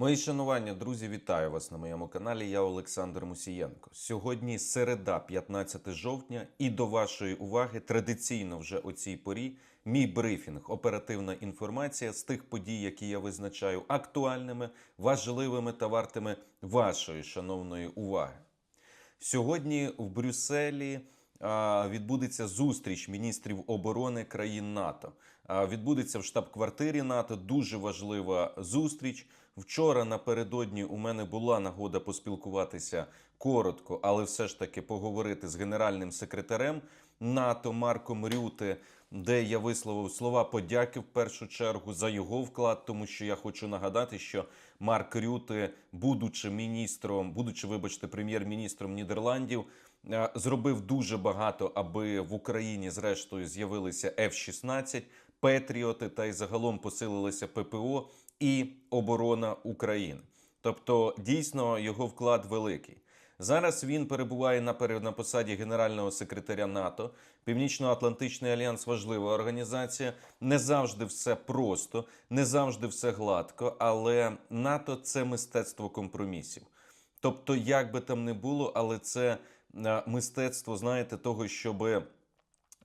Мої шанування, друзі, вітаю вас на моєму каналі. Я Олександр Мусієнко. Сьогодні середа, 15 жовтня, і до вашої уваги традиційно вже о цій порі мій брифінг, оперативна інформація з тих подій, які я визначаю актуальними, важливими та вартими вашої шановної уваги. Сьогодні в Брюсселі відбудеться зустріч міністрів оборони країн НАТО. Відбудеться в штаб-квартирі НАТО. Дуже важлива зустріч. Вчора напередодні у мене була нагода поспілкуватися коротко, але все ж таки поговорити з генеральним секретарем НАТО Марком Рюте, де я висловив слова подяки в першу чергу за його вклад, тому що я хочу нагадати, що Марк Рюте, будучи міністром, будучи, вибачте, прем'єр-міністром Нідерландів, е, зробив дуже багато, аби в Україні зрештою з'явилися F-16, Петріоти та й загалом посилилися ППО і оборона України. Тобто, дійсно його вклад великий. Зараз він перебуває на на посаді генерального секретаря НАТО. Північно-Атлантичний альянс важлива організація. Не завжди все просто, не завжди все гладко, але НАТО це мистецтво компромісів. Тобто, як би там не було, але це е, мистецтво, знаєте, того, щоби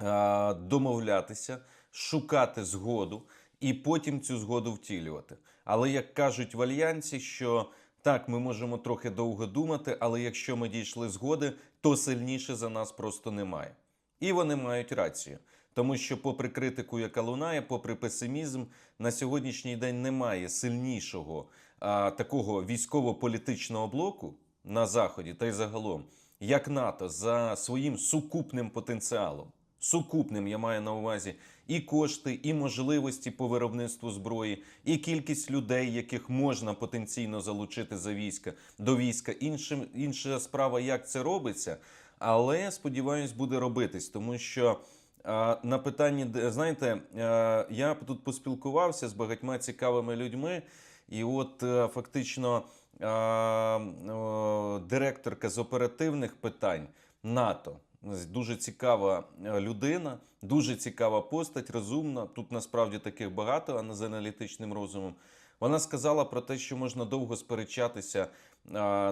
е, домовлятися, шукати згоду і потім цю згоду втілювати. Але як кажуть в альянсі, що так, ми можемо трохи довго думати, але якщо ми дійшли згоди, то сильніше за нас просто немає. І вони мають рацію. Тому що, попри критику, яка лунає, попри песимізм, на сьогоднішній день немає сильнішого а, такого військово-політичного блоку на заході та й загалом, як НАТО за своїм сукупним потенціалом. Сукупним я маю на увазі і кошти, і можливості по виробництву зброї, і кількість людей, яких можна потенційно залучити за війська до війська. Іншим інша справа, як це робиться, але сподіваюсь, буде робитись, тому що. На питанні, знаєте, я тут поспілкувався з багатьма цікавими людьми, і от е, фактично директорка з оперативних питань НАТО. Дуже цікава е, людина, дуже цікава постать, розумна. Тут насправді таких багато, а не з аналітичним розумом. Вона сказала про те, що можна довго сперечатися,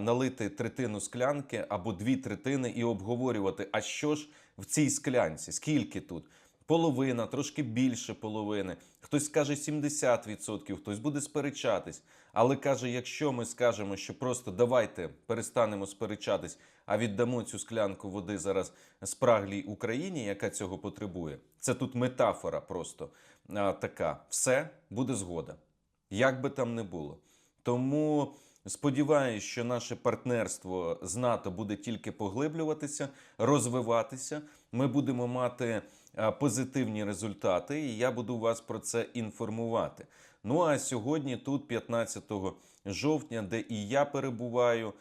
налити третину склянки або дві третини і обговорювати, а що ж в цій склянці, скільки тут? Половина, трошки більше половини. Хтось скаже 70%, хтось буде сперечатись. Але каже, якщо ми скажемо, що просто давайте перестанемо сперечатись, а віддамо цю склянку води зараз спраглій Україні, яка цього потребує. Це тут метафора просто а, така. Все буде згода. Як би там не було. Тому сподіваюся, що наше партнерство з НАТО буде тільки поглиблюватися, розвиватися. Ми будемо мати позитивні результати, і я буду вас про це інформувати. Ну а сьогодні, тут, 15 жовтня, де і я перебуваю,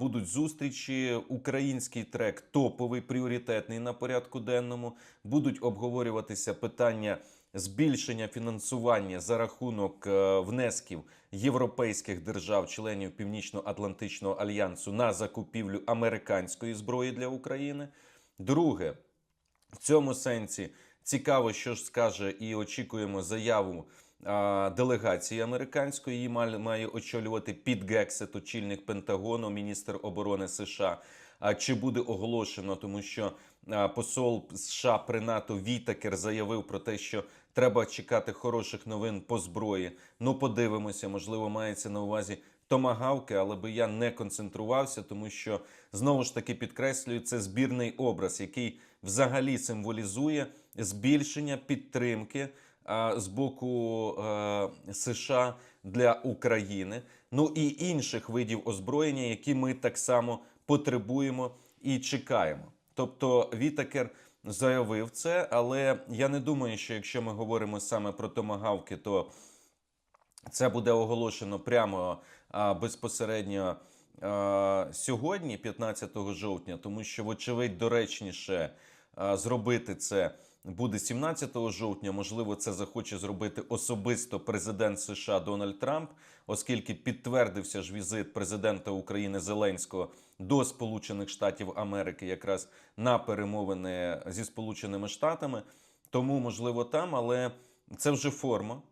будуть зустрічі. Український трек топовий, пріоритетний на порядку денному. Будуть обговорюватися питання збільшення фінансування за рахунок е, внесків європейських держав-членів Північно-Атлантичного альянсу на закупівлю американської зброї для України. Друге, в цьому сенсі цікаво, що ж скаже, і очікуємо заяву делегації американської. Її має, очолювати Піт Гексет, очільник Пентагону, міністр оборони США. Чи буде оголошено, тому що посол США при НАТО Вітакер заявив про те, що треба чекати хороших новин по зброї. Ну, подивимося, можливо, мається на увазі томагавки, але би я не концентрувався, тому що знову ж таки підкреслюю, це збірний образ, який взагалі символізує збільшення підтримки з боку е, США для України, ну і інших видів озброєння, які ми так само потребуємо і чекаємо. Тобто Вітакер заявив це, але я не думаю, що якщо ми говоримо саме про томагавки, то це буде оголошено прямо а, безпосередньо сьогодні, 15 жовтня, тому що, вочевидь, доречніше зробити це буде 17 жовтня. Можливо, це захоче зробити особисто президент США Дональд Трамп, оскільки підтвердився ж візит президента України Зеленського до Сполучених Штатів Америки, якраз на перемовини зі Сполученими Штатами. Тому можливо там, але це вже форма.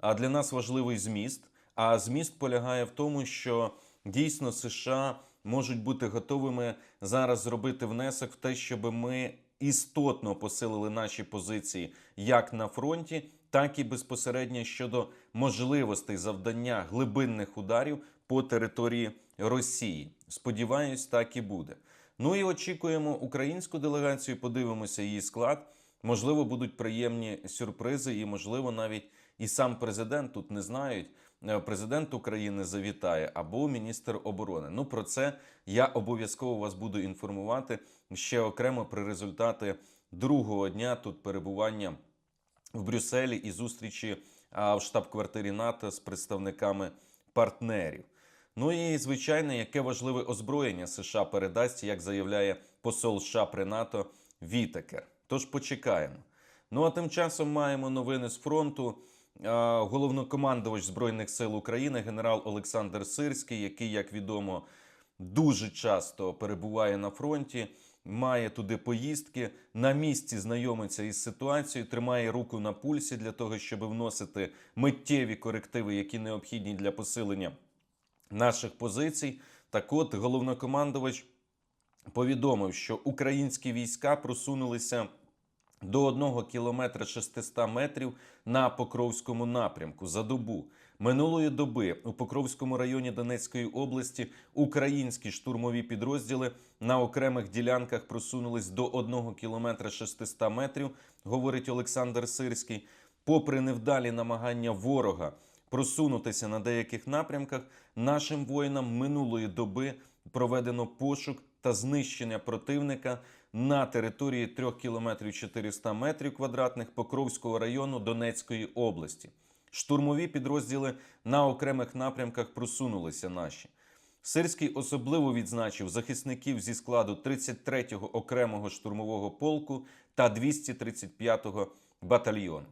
А для нас важливий зміст. А зміст полягає в тому, що дійсно США можуть бути готовими зараз зробити внесок в те, щоб ми істотно посилили наші позиції як на фронті, так і безпосередньо щодо можливостей завдання глибинних ударів по території Росії. Сподіваюсь, так і буде. Ну і очікуємо українську делегацію. Подивимося її склад. Можливо, будуть приємні сюрпризи, і можливо, навіть і сам президент тут не знають. Е, Президент України завітає або міністр оборони. Ну про це я обов'язково вас буду інформувати ще окремо при результати другого дня тут перебування в Брюсселі і зустрічі в штаб-квартирі НАТО з представниками партнерів. Ну і звичайно, яке важливе озброєння США передасть, як заявляє посол США при НАТО Вітекер. Тож почекаємо. Ну а тим часом маємо новини з фронту. А, Головнокомандувач Збройних сил України генерал Олександр Сирський, який, як відомо, дуже часто перебуває на фронті, має туди поїздки, на місці знайомиться із ситуацією, тримає руку на пульсі для того, щоб вносити миттєві корективи, які необхідні для посилення наших позицій. Так от головнокомандувач повідомив, що українські війська просунулися до 1 кілометра 600 метрів на Покровському напрямку за добу. Минулої доби у Покровському районі Донецької області українські штурмові підрозділи на окремих ділянках просунулись до 1 кілометра 600 метрів, говорить Олександр Сирський. Попри невдалі намагання ворога просунутися на деяких напрямках, нашим воїнам минулої доби проведено пошук та знищення противника на території 3 кілометрів 400 метрів квадратних Покровського району Донецької області. Штурмові підрозділи на окремих напрямках просунулися наші. Сирський особливо відзначив захисників зі складу 33-го окремого штурмового полку та 235-го батальйону.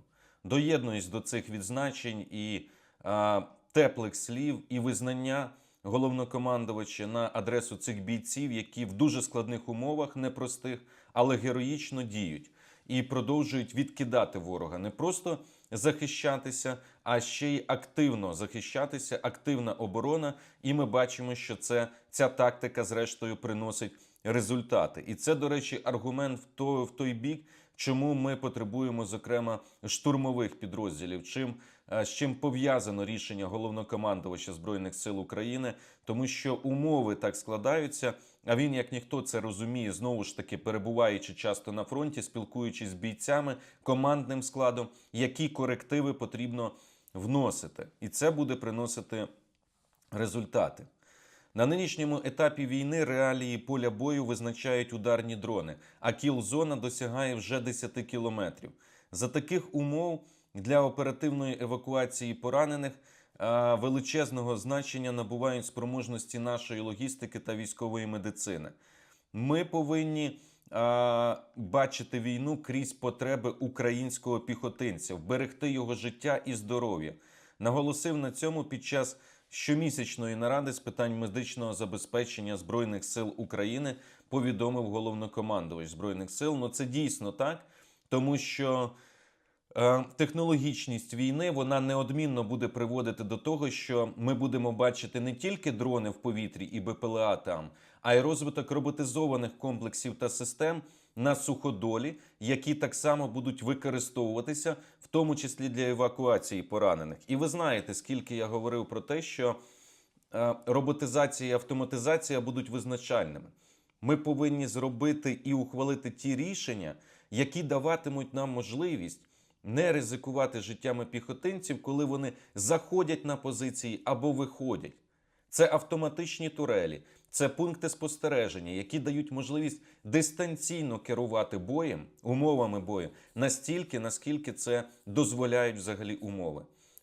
Доєднуюсь до цих відзначень і а, теплих слів і визнання головнокомандувача на адресу цих бійців, які в дуже складних умовах, непростих, але героїчно діють і продовжують відкидати ворога, не просто захищатися, а ще й активно захищатися, активна оборона. І ми бачимо, що це ця тактика, зрештою, приносить результати. І це, до речі, аргумент в той, в той бік, чому ми потребуємо, зокрема, штурмових підрозділів. Чим з чим пов'язано рішення головнокомандувача збройних сил України, тому що умови так складаються. А він, як ніхто, це розуміє, знову ж таки перебуваючи часто на фронті, спілкуючись з бійцями, командним складом, які корективи потрібно вносити, і це буде приносити результати. На нинішньому етапі війни реалії поля бою визначають ударні дрони, а кіл-зона досягає вже 10 кілометрів. За таких умов для оперативної евакуації поранених величезного значення набувають спроможності нашої логістики та військової медицини. Ми повинні а, бачити війну крізь потреби українського піхотинця, вберегти його життя і здоров'я. Наголосив на цьому під час щомісячної наради з питань медичного забезпечення збройних сил України. Повідомив головнокомандувач збройних сил. Ну це дійсно так, тому що. Е, Технологічність війни вона неодмінно буде приводити до того, що ми будемо бачити не тільки дрони в повітрі і БПЛА там, а й розвиток роботизованих комплексів та систем на суходолі, які так само будуть використовуватися, в тому числі для евакуації поранених. І ви знаєте, скільки я говорив про те, що е, роботизація і автоматизація будуть визначальними. Ми повинні зробити і ухвалити ті рішення, які даватимуть нам можливість не ризикувати життями піхотинців, коли вони заходять на позиції або виходять. Це автоматичні турелі, це пункти спостереження, які дають можливість дистанційно керувати боєм, умовами бою настільки, наскільки це дозволяють взагалі умови.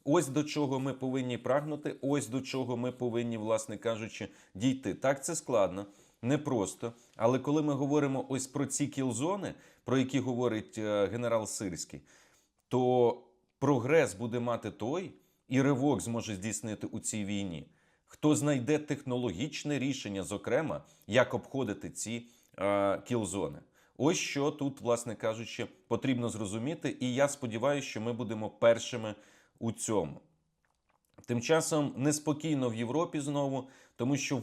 Ось до чого ми повинні прагнути, ось до чого ми повинні, власне кажучи, дійти. Так, це складно, непросто. Але коли ми говоримо ось про ці кілзони, про які говорить е, генерал Сирський, то прогрес буде мати той, і ривок зможе здійснити у цій війні, хто знайде технологічне рішення, зокрема, як обходити ці е, кілзони. Ось що тут, власне кажучи, потрібно зрозуміти, і я сподіваюся, що ми будемо першими у цьому. Тим часом неспокійно в Європі знову, тому що в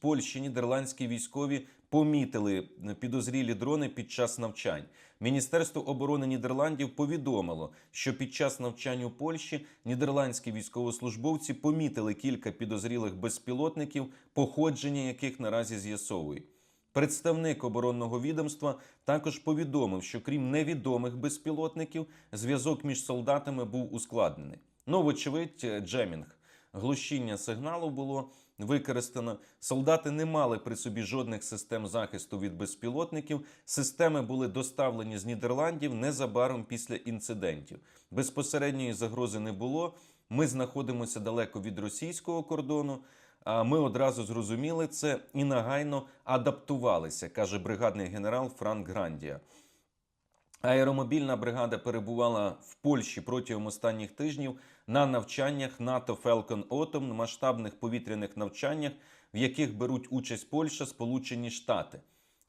Польщі, нідерландські військові помітили підозрілі дрони під час навчань. Міністерство оборони Нідерландів повідомило, що під час навчань у Польщі нідерландські військовослужбовці помітили кілька підозрілих безпілотників, походження яких наразі з'ясовують. Представник оборонного відомства також повідомив, що крім невідомих безпілотників, зв'язок між солдатами був ускладнений. Ну, вочевидь, джемінг. Глушіння сигналу було використано. Солдати не мали при собі жодних систем захисту від безпілотників. Системи були доставлені з Нідерландів незабаром після інцидентів. Безпосередньої загрози не було. Ми знаходимося далеко від російського кордону. А ми одразу зрозуміли це і нагайно адаптувалися, каже бригадний генерал Франк Грандія. Аеромобільна бригада перебувала в Польщі протягом останніх тижнів на навчаннях НАТО Falcon Autumn, масштабних повітряних навчаннях, в яких беруть участь Польща, Сполучені Штати.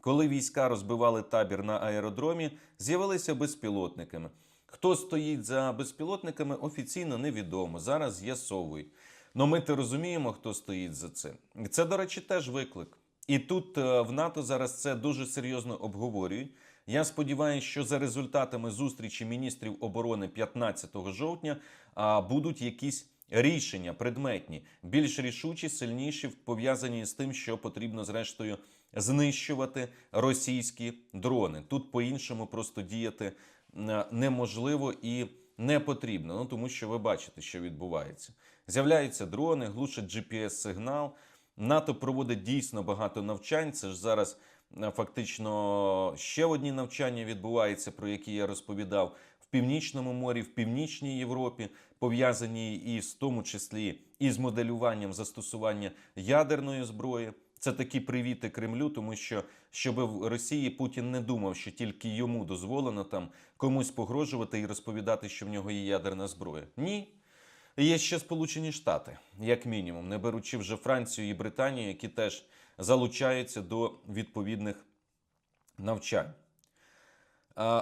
Коли війська розбивали табір на аеродромі, з'явилися безпілотниками. Хто стоїть за безпілотниками, офіційно невідомо. Зараз з'ясовують. Ну ми то розуміємо, хто стоїть за цим. Це, до речі, теж виклик. І тут е, в НАТО зараз це дуже серйозно обговорюють. Я сподіваюся, що за результатами зустрічі міністрів оборони 15 жовтня а, будуть якісь рішення предметні, більш рішучі, сильніші, пов'язані з тим, що потрібно зрештою знищувати російські дрони. Тут по-іншому просто діяти е, неможливо і не потрібно. Ну тому що ви бачите, що відбувається. З'являються дрони, глушать GPS-сигнал. НАТО проводить дійсно багато навчань. Це ж зараз фактично ще одні навчання відбуваються, про які я розповідав в північному морі, в північній Європі, пов'язані і в тому числі і з моделюванням застосування ядерної зброї. Це такі привіти Кремлю, тому що щоб в Росії Путін не думав, що тільки йому дозволено там комусь погрожувати і розповідати, що в нього є ядерна зброя. Ні. Є ще Сполучені Штати, як мінімум, не беручи вже Францію і Британію, які теж залучаються до відповідних навчань.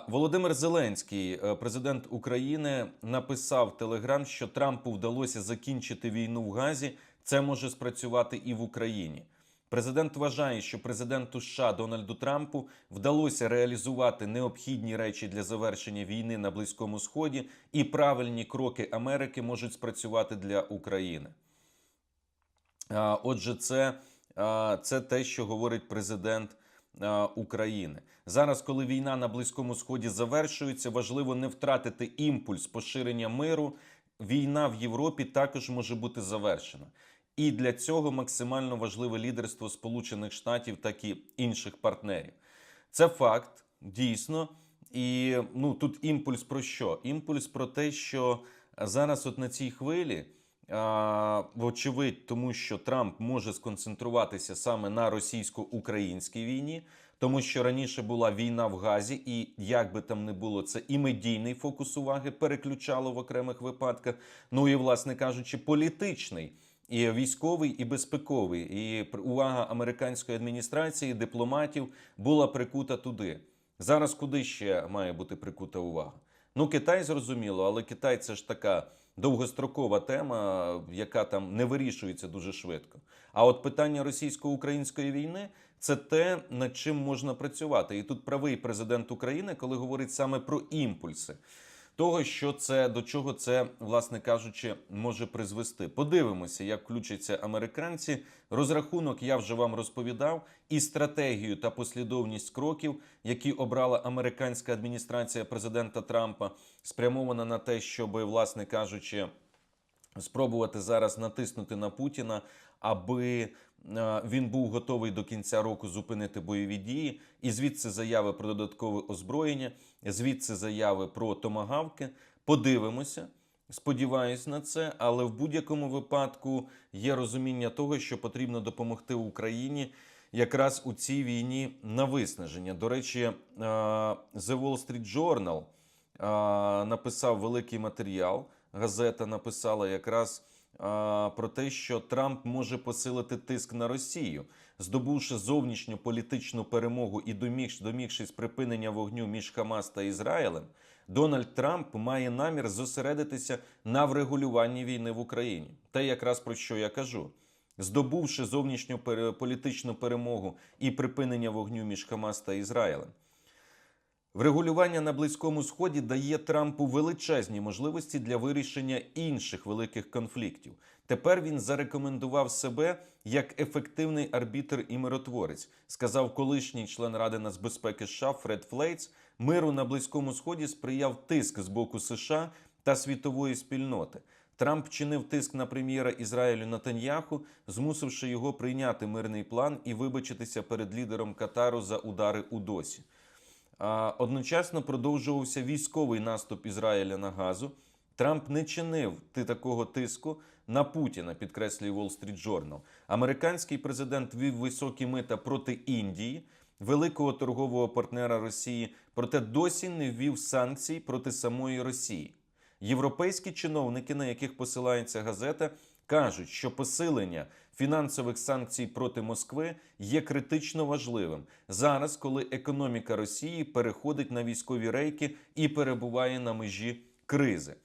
Володимир Зеленський, е, президент України, написав Телеграм, що Трампу вдалося закінчити війну в Газі. Це може спрацювати і в Україні. Президент вважає, що президенту США Дональду Трампу вдалося реалізувати необхідні речі для завершення війни на Близькому Сході, і правильні кроки Америки можуть спрацювати для України. Отже, це, це те, що говорить президент України. Зараз, коли війна на Близькому Сході завершується, важливо не втратити імпульс поширення миру. Війна в Європі також може бути завершена. І для цього максимально важливе лідерство Сполучених Штатів, так і інших партнерів. Це факт, дійсно. І ну тут імпульс про що? Імпульс про те, що зараз, от на цій хвилі, вочевидь, тому що Трамп може сконцентруватися саме на російсько-українській війні, тому що раніше була війна в Газі, і як би там не було, це і медійний фокус уваги переключало в окремих випадках. Ну і, власне кажучи, політичний. І військовий, і безпековий, і увага американської адміністрації, дипломатів була прикута туди. Зараз куди ще має бути прикута увага? Ну, Китай зрозуміло, але Китай це ж така довгострокова тема, яка там не вирішується дуже швидко. А от питання російсько-української війни це те, над чим можна працювати. І тут правий президент України, коли говорить саме про імпульси того, що це до чого це, власне кажучи, може призвести. Подивимося, як включаться американці. Розрахунок я вже вам розповідав, і стратегію та послідовність кроків, які обрала американська адміністрація президента Трампа, спрямована на те, щоб, власне кажучи, спробувати зараз натиснути на Путіна, аби е, він був готовий до кінця року зупинити бойові дії, і звідси заяви про додаткове озброєння, звідси заяви про томагавки. Подивимося. Сподіваюсь на це, але в будь-якому випадку є розуміння того, що потрібно допомогти Україні якраз у цій війні на виснаження. До речі, е, The Wall Street Journal е, написав великий матеріал. Газета написала якраз а, про те, що Трамп може посилити тиск на Росію, здобувши зовнішню політичну перемогу і доміг, домігшись припинення вогню між Хамас та Ізраїлем. Дональд Трамп має намір зосередитися на врегулюванні війни в Україні. Те, якраз про що я кажу. Здобувши зовнішню політичну перемогу і припинення вогню між Хамас та Ізраїлем. Врегулювання на Близькому Сході дає Трампу величезні можливості для вирішення інших великих конфліктів. Тепер він зарекомендував себе як ефективний арбітр і миротворець, сказав колишній член Ради нацбезпеки США Фред Флейтс. Миру на Близькому Сході сприяв тиск з боку США та світової спільноти. Трамп чинив тиск на прем'єра Ізраїлю Натаньяху, змусивши його прийняти мирний план і вибачитися перед лідером Катару за удари у досі. Одночасно продовжувався військовий наступ Ізраїля на газу. Трамп не чинив ти такого тиску на Путіна, підкреслює Wall Street Journal. Американський президент ввів високі мита проти Індії, великого торгового партнера Росії, проте досі не ввів санкцій проти самої Росії. Європейські чиновники, на яких посилається газета, кажуть, що посилення фінансових санкцій проти Москви є критично важливим зараз, коли економіка Росії переходить на військові рейки і перебуває на межі кризи.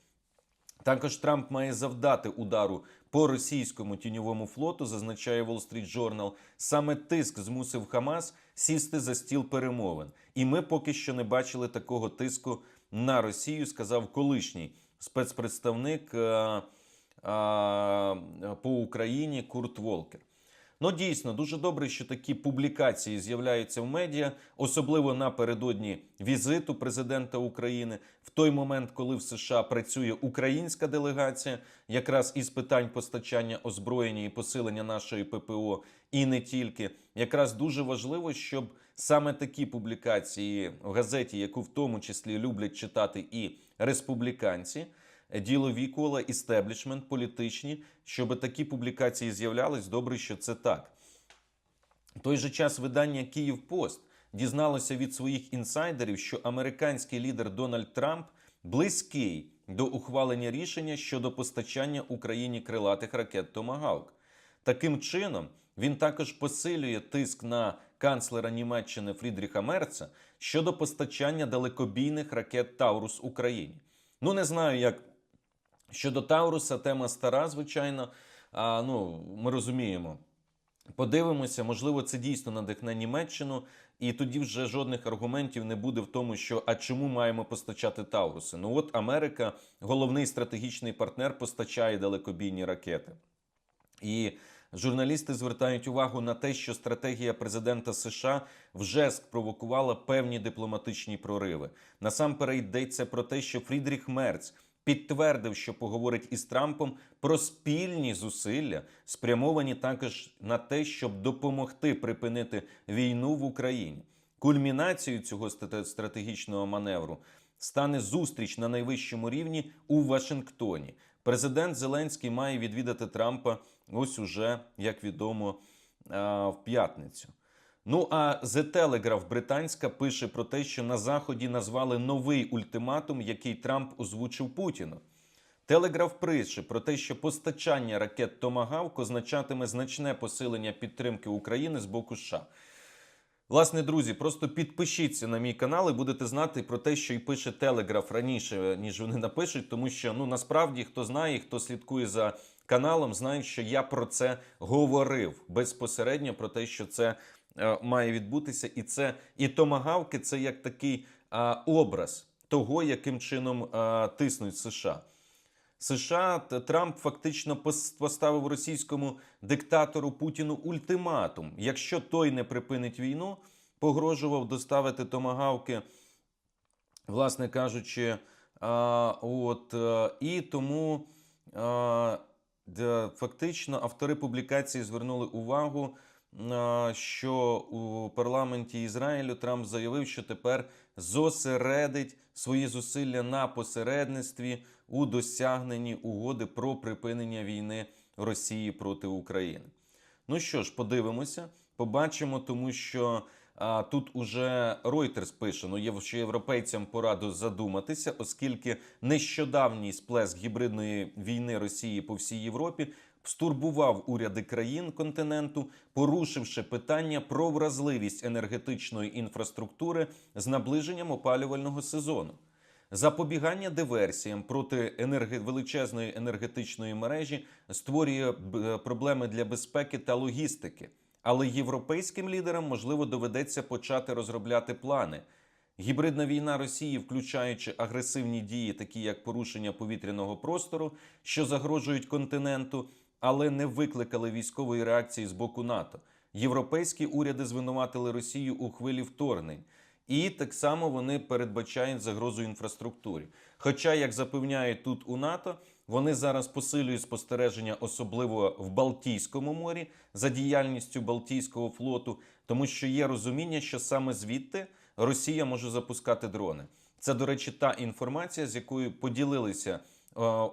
Також Трамп має завдати удару по російському тіньовому флоту, зазначає Wall Street Journal. Саме тиск змусив Хамас сісти за стіл перемовин. І ми поки що не бачили такого тиску на Росію, сказав колишній спецпредставник е, по Україні Курт Волкер. Ну, дійсно, дуже добре, що такі публікації з'являються в медіа, особливо напередодні візиту президента України, в той момент, коли в США працює українська делегація, якраз із питань постачання озброєння і посилення нашої ППО, і не тільки. Якраз дуже важливо, щоб саме такі публікації в газеті, яку в тому числі люблять читати і республіканці ділові кола, істеблішмент, політичні, щоб такі публікації з'являлись. Добре, що це так. В той же час видання Київ Пост дізналося від своїх інсайдерів, що американський лідер Дональд Трамп близький до ухвалення рішення щодо постачання Україні крилатих ракет Томагавк. Таким чином, він також посилює тиск на канцлера Німеччини Фрідріха Мерца щодо постачання далекобійних ракет Таурус Україні. Ну не знаю, як щодо Тауруса, тема стара, звичайно. А, ну, ми розуміємо. Подивимося, можливо, це дійсно надихне Німеччину, і тоді вже жодних аргументів не буде в тому, що а чому маємо постачати Тауруси? Ну от Америка, головний стратегічний партнер, постачає далекобійні ракети. І журналісти звертають увагу на те, що стратегія президента США вже спровокувала певні дипломатичні прориви. Насамперед йдеться про те, що Фрідріх Мерц підтвердив, що поговорить із Трампом про спільні зусилля, спрямовані також на те, щоб допомогти припинити війну в Україні. Кульмінацією цього стратегічного маневру стане зустріч на найвищому рівні у Вашингтоні. Президент Зеленський має відвідати Трампа ось уже, як відомо, в п'ятницю. Ну а The Telegraph британська пише про те, що на заході назвали новий ультиматум, який Трамп озвучив Путіну. Телеграф пише про те, що постачання ракет Томагавк означатиме значне посилення підтримки України з боку США. Власне, друзі, просто підпишіться на мій канал і будете знати про те, що і пише Телеграф раніше, ніж вони напишуть, тому що ну насправді хто знає, хто слідкує за каналом, знають, що я про це говорив безпосередньо про те, що це має відбутися, і це і томагавки це як такий а, образ того, яким чином а, тиснуть США. США Трамп фактично пос- поставив російському диктатору Путіну ультиматум. Якщо той не припинить війну, погрожував доставити томагавки, власне кажучи, а, от, е, і тому а, фактично автори публікації звернули увагу, що у парламенті Ізраїлю Трамп заявив, що тепер зосередить свої зусилля на посередництві у досягненні угоди про припинення війни Росії проти України. Ну що ж, подивимося, побачимо, тому що а, тут уже Reuters пише, ну що європейцям пораду задуматися, оскільки нещодавній сплеск гібридної війни Росії по всій Європі стурбував уряди країн континенту, порушивши питання про вразливість енергетичної інфраструктури з наближенням опалювального сезону. Запобігання диверсіям проти енерге... величезної енергетичної мережі створює б- проблеми для безпеки та логістики. Але європейським лідерам можливо доведеться почати розробляти плани. Гібридна війна Росії, включаючи агресивні дії, такі як порушення повітряного простору, що загрожують континенту, але не викликали військової реакції з боку НАТО. Європейські уряди звинуватили Росію у хвилі вторгнень. І так само вони передбачають загрозу інфраструктурі. Хоча, як запевняють тут у НАТО, вони зараз посилюють спостереження, особливо в Балтійському морі, за діяльністю Балтійського флоту, тому що є розуміння, що саме звідти Росія може запускати дрони. Це, до речі, та інформація, з якою поділилися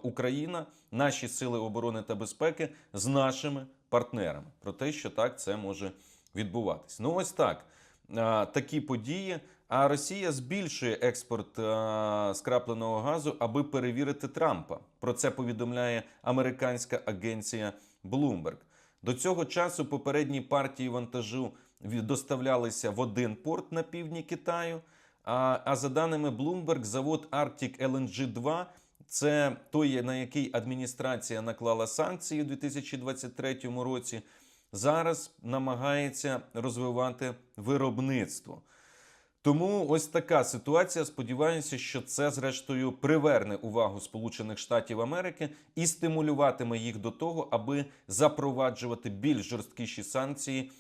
Україна, наші сили оборони та безпеки з нашими партнерами про те, що так це може відбуватись. Ну, ось так. Такі події. А Росія збільшує експорт а, скрапленого газу, аби перевірити Трампа. Про це повідомляє американська агенція Bloomberg. До цього часу попередні партії вантажу доставлялися в один порт на півдні Китаю. А, а за даними Bloomberg, завод Arctic LNG 2 це той, на який адміністрація наклала санкції у 2023 році. Зараз намагається розвивати виробництво. Тому ось така ситуація. Сподіваюся, що це зрештою приверне увагу Сполучених Штатів Америки і стимулюватиме їх до того, аби запроваджувати більш жорсткіші санкції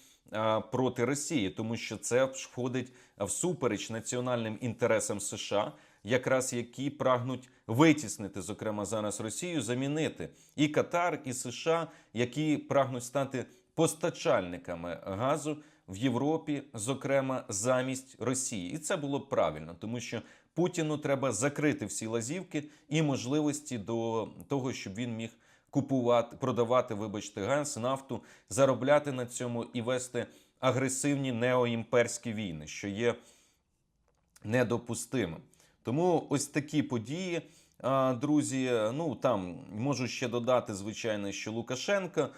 проти Росії, тому що це входить всупереч національним інтересам США, якраз які прагнуть витіснити, зокрема зараз Росію, замінити і Катар, і США, які прагнуть стати постачальниками газу в Європі, зокрема замість Росії, і це було б правильно, тому що Путіну треба закрити всі лазівки і можливості до того, щоб він міг купувати, продавати, вибачте, газ, нафту, заробляти на цьому і вести агресивні неоімперські війни, що є недопустимим. Тому ось такі події, друзі. Ну там можу ще додати, звичайно, що Лукашенко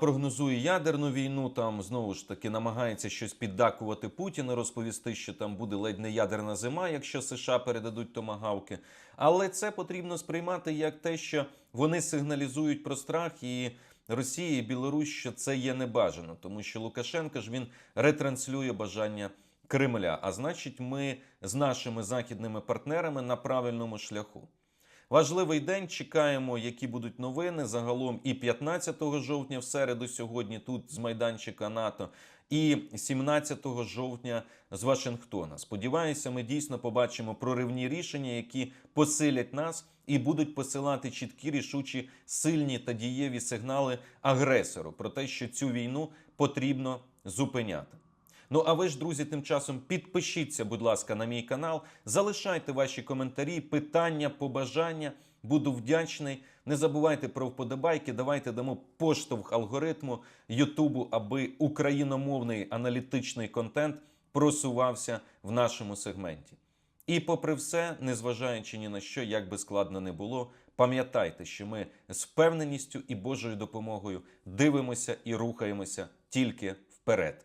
прогнозує ядерну війну. Там знову ж таки намагається щось піддакувати Путіну, розповісти, що там буде ледь не ядерна зима, якщо США передадуть томагавки. Але це потрібно сприймати як те, що вони сигналізують про страх і. Росії і Білорусь, що це є небажано, тому що Лукашенко ж він ретранслює бажання Кремля. А значить, ми з нашими західними партнерами на правильному шляху. Важливий день. Чекаємо, які будуть новини. Загалом і 15 жовтня, в середу, сьогодні, тут з майданчика НАТО, і 17 жовтня з Вашингтона. Сподіваюся, ми дійсно побачимо проривні рішення, які посилять нас і будуть посилати чіткі, рішучі, сильні та дієві сигнали агресору про те, що цю війну потрібно зупиняти. Ну а ви ж, друзі, тим часом підпишіться, будь ласка, на мій канал, залишайте ваші коментарі, питання, побажання. Буду вдячний. Не забувайте про вподобайки. Давайте дамо поштовх алгоритму Ютубу, аби україномовний аналітичний контент просувався в нашому сегменті. І попри все, незважаючи ні на що, як би складно не було, пам'ятайте, що ми з впевненістю і Божою допомогою дивимося і рухаємося тільки вперед.